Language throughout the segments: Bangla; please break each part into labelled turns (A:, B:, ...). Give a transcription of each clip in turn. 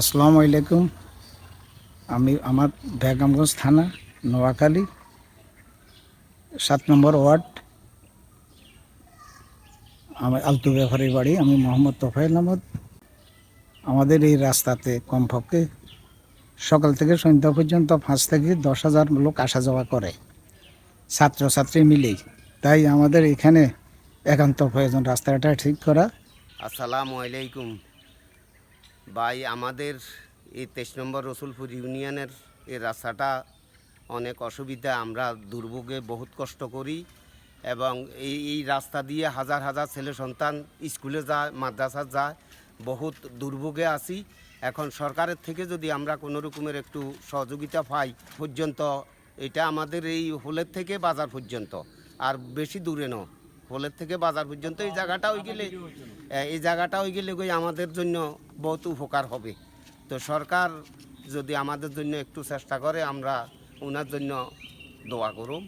A: আসসালামু আলাইকুম। আমি আমার বেগমগঞ্জ থানা, নোয়াখালী, সাত নম্বর ওয়ার্ড। আমার আলতু ব্যাপারীর বাড়ি, আমি মোহাম্মদ তোফাইল আহমদ। আমাদের এই রাস্তাতে কমপক্ষে সকাল থেকে সন্ধ্যা পর্যন্ত পাঁচ থেকে দশ হাজার লোক আসা যাওয়া করে, ছাত্রছাত্রী মিলেই। তাই আমাদের এখানে একান্ত প্রয়োজন রাস্তাটা ঠিক করা।
B: আসসালামু আলাইকুম। ভাই, আমাদের এই তেইশ নম্বর রসুলপুর ইউনিয়নের এই রাস্তাটা অনেক অসুবিধা। আমরা দুর্ভোগে বহুত কষ্ট করি এবং এই এই রাস্তা দিয়ে হাজার হাজার ছেলে সন্তান স্কুলে যায় মাদ্রাসা যায়, বহুত দুর্ভোগে আছি। এখন সরকারের থেকে যদি আমরা কোনো রকমের একটু সহযোগিতা পাই পর্যন্ত, এটা আমাদের এই হোলের থেকে বাজার পর্যন্ত। আর বেশি দূরে ন হোলের থেকে বাজার পর্যন্ত এই জায়গাটা ওই গেলে এই জায়গাটা ওই গেলে গই আমাদের জন্য বহুত উপকার হবে। তো সরকার যদি আমাদের জন্য একটু চেষ্টা করে, আমরা ওনার জন্য দোয়া করুম।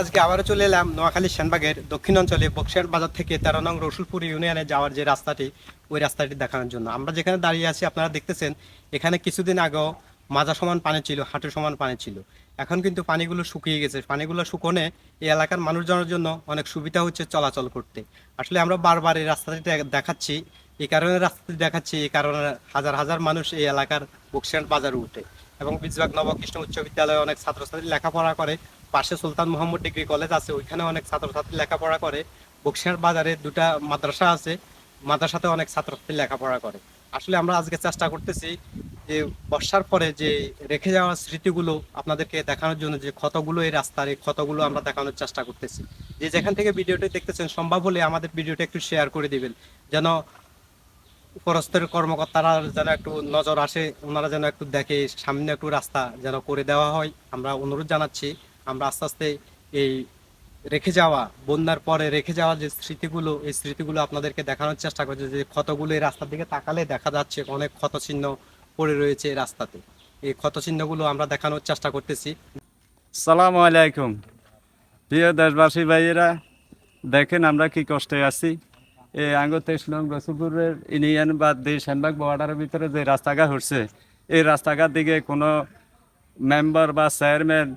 C: আজকে আবারও চলে এলাম নোয়াখালী সেনবাগের দক্ষিণ অঞ্চলে বক্সিয়ার বাজার থেকে তেরো নং রসুলপুর ইউনিয়নে যাওয়ার যে রাস্তাটি, ওই রাস্তাটি দেখানোর জন্য। আমরা যেখানে দাঁড়িয়ে আছি, আপনারা দেখতেছেন, এখানে কিছুদিন আগেও মাজা সমান পানি ছিল হাঁটু সমান পানি ছিল। এখন কিন্তু পানিগুলো শুকিয়ে গেছে। পানিগুলো শুকোনে এই এলাকার মানুষজনের জন্য অনেক সুবিধা হচ্ছে চলাচল করতে। আসলে আমরা বারবার এই রাস্তাটি দেখাচ্ছি। এই কারণে রাস্তাটি দেখাচ্ছি, এই কারণে হাজার হাজার মানুষ এই এলাকার বক্সিয়ার বাজারে উঠে। এবং বিজবাগ নবকৃষ্ণ উচ্চ বিদ্যালয়ে অনেক ছাত্রছাত্রী লেখাপড়া করে। পাশে সুলতান মোহাম্মদ ডিগ্রি কলেজ আছে, ওইখানে অনেক ছাত্রছাত্রী লেখাপড়া করে। বক্সিয়ার বাজারে দুটা মাদ্রাসা আছে। মাদ্রাসাতে অনেক ছাত্রছাত্রী লেখাপড়া করে। আসলে আমরা আজকে চেষ্টা করতেছি যে বর্ষার পরে যে রেখে যাওয়া স্মৃতিগুলো আপনাদেরকে দেখানোর জন্য যে ক্ষতগুলো এই রাস্তার, এই ক্ষতগুলো আমরা দেখানোর চেষ্টা করতেছি। যে যেখান থেকে ভিডিওটি দেখতেছেন, সম্ভব হলে আমাদের ভিডিওটা একটু শেয়ার করে দিবেন। যেন উপরস্থের কর্মকর্তারা যেন একটু নজর আসে, ওনারা যেন একটু দেখে, সামনে একটু রাস্তা যেন করে দেওয়া হয়। আমরা অনুরোধ জানাচ্ছি, আমরা আস্তে আস্তে এই রেখে যাওয়া, বন্যার পরে রেখে যাওয়া যে স্মৃতিগুলো, এই স্মৃতিগুলো আপনাদেরকে দেখানোর চেষ্টা করছে যে ক্ষতগুলো এই রাস্তার দিকে তাকালে দেখা যাচ্ছে অনেক ক্ষত চিহ্ন পড়ে রয়েছে এই রাস্তাতে। এই ক্ষত চিহ্নগুলো আমরা দেখানোর চেষ্টা করতেছি।
D: সালাম আলাইকুম। প্রিয় দেশবাসী ভাইয়েরা, দেখেন আমরা কি কষ্টে আছি। এই আঙ্গ তেইশ নং রসুলপুরের ইউনিয়ন বা দেশ শ্যানবাগ বর্ডারের ভিতরে যে রাস্তাঘাট হচ্ছে, এই রাস্তাঘাট দিকে কোনো মেম্বার বা চেয়ারম্যান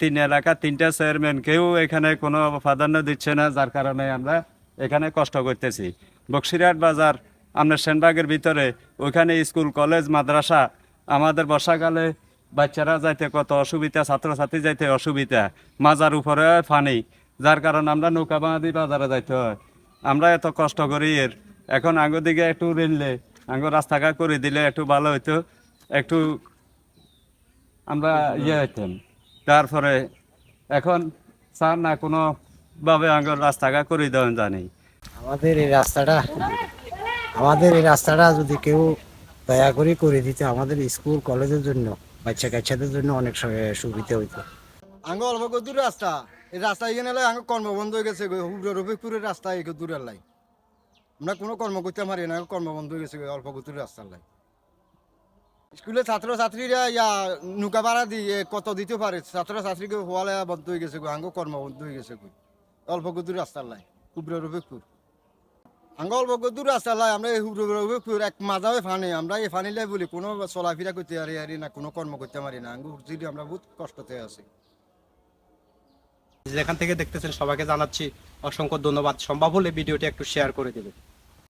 D: তিন এলাকা, তিনটা চেয়ারম্যান কেউ এখানে কোনো প্রাধান্য দিচ্ছে না, যার কারণে আমরা এখানে কষ্ট করতেছি। বক্সিরহাট বাজার, আমরা সেনবাগের ভিতরে ওইখানে স্কুল, কলেজ, মাদ্রাসা, আমাদের বর্ষাকালে বাচ্চারা যাইতে কত অসুবিধা, ছাত্রছাত্রী যাইতে অসুবিধা, মাজার উপরে ফানি, যার কারণে আমরা নৌকা বাঁধি বাজারে যাইতে হয়। আমরা এত কষ্ট করি এর। এখন আঙ্গুর দিকে একটু রেললে আঙ্গুর রাস্তাঘাট করে দিলে একটু ভালো হইতো, একটু আমরা ইয়ে হইতাম। তারপরে এখন স্যার না কোনো ভাবে আঙ্গুর রাস্তাঘাট করে দেওয়া জানি।
A: আমাদের এই রাস্তাটা আমাদের এই রাস্তাটা যদি কেউ দয়া করে করে দিতে আমাদের স্কুল কলেজের জন্য বাচ্চা কাচ্চাদের জন্য অনেক সু- সুবিধা হইতো।
E: আঙ্গ অল্প কত দূর রাস্তা। এই রাস্তা এখানে লাই আঙ্গ কর্ম বন্ধ হয়ে গেছে রফিকপুরের রাস্তা একে দূরের লাই। আমরা কোনো কর্ম করতে পারি না কর্ম বন্ধ হয়ে গেছে অল্প কত রাস্তার লাই। স্কুলে ছাত্র ছাত্রীরা ইয়া নৌকা ভাড়া দিয়ে কত দিতে পারে? ছাত্র ছাত্রীকে হওয়ালে বন্ধ হয়ে গেছে আঙ্গ কর্ম বন্ধ হয়ে গেছে। অল্প কত রাস্তার লাই? হুবরা রফিকপুর আঙ্গ অল্প কত রাস্তা লাই? আমরা এই হুবরা রফিকপুর এক মাজাও ফানি। আমরা এই ফানি লাই বলি, কোনো চলাফেরা করতে পারি আরি না, কোনো কর্ম করতে পারি না। আঙ্গ যদি আমরা বহুত কষ্টতে আছি।
C: যেখান থেকে দেখতেছেন, সবাইকে জানাচ্ছি অসংখ্য ধন্যবাদ। সম্ভব হলে ভিডিওটি একটু শেয়ার করে দেবেন।